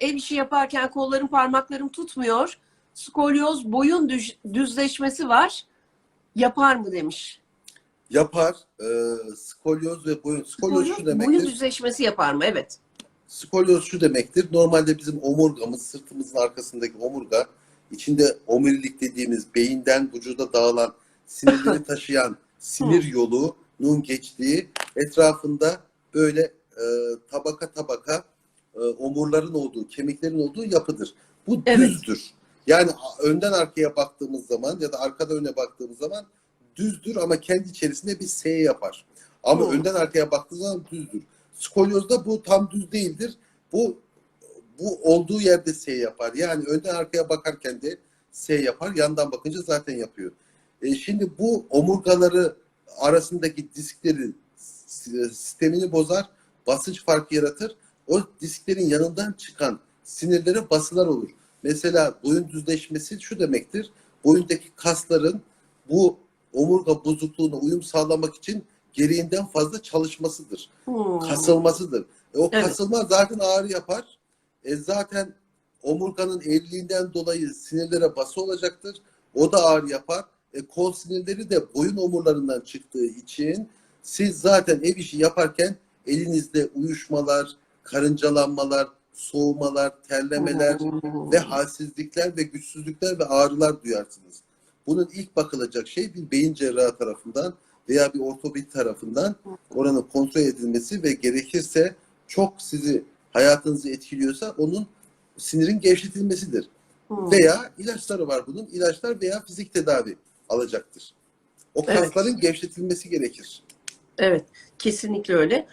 ev işi yaparken kollarım parmaklarım tutmuyor. Skolyoz boyun düş- düzleşmesi var. Yapar mı demiş. Yapar. E, skolyoz ve boyun. Skolyoz şu Boyun, demektir. boyun düzleşmesi yapar mı? Evet. Skolyoz şu demektir. Normalde bizim omurgamız, sırtımızın arkasındaki omurga, içinde omurilik dediğimiz beyinden vücuda dağılan sinirleri taşıyan sinir yolunun geçtiği etrafında böyle e, tabaka tabaka e, omurların olduğu, kemiklerin olduğu yapıdır. Bu Evet. düzdür. Yani önden arkaya baktığımız zaman ya da arkada öne baktığımız zaman düzdür ama kendi içerisinde bir S yapar. Ama Hmm. önden arkaya baktığımız zaman düzdür. Skolyozda bu tam düz değildir. Bu bu olduğu yerde S yapar. Yani önden arkaya bakarken de S yapar. Yandan bakınca zaten yapıyor. E, şimdi bu omurgaları arasındaki disklerin s- sistemini bozar. Basınç farkı yaratır. O disklerin yanından çıkan sinirlere basılar olur. Mesela boyun düzleşmesi şu demektir. Boyundaki kasların bu omurga bozukluğuna uyum sağlamak için gereğinden fazla çalışmasıdır Hmm. kasılmasıdır. E, o Evet. kasılma zaten ağrı yapar. E, zaten omurganın eğriliğinden dolayı sinirlere bası olacaktır. O da ağrı yapar. E, kol sinirleri de boyun omurlarından çıktığı için siz zaten ev işi yaparken elinizde uyuşmalar, karıncalanmalar, soğumalar, terlemeler Hmm. ve halsizlikler ve güçsüzlükler ve ağrılar duyarsınız. Bunun ilk bakılacak şey bir beyin cerrahı tarafından veya bir ortopedi tarafından oranın kontrol edilmesi ve gerekirse çok sizi hayatınızı etkiliyorsa onun sinirin gevşetilmesidir. Hmm. Veya ilaçları var bunun. ilaçlar veya fizik tedavi alacaktır. O Evet. kasların gevşetilmesi gerekir. Evet, kesinlikle öyle.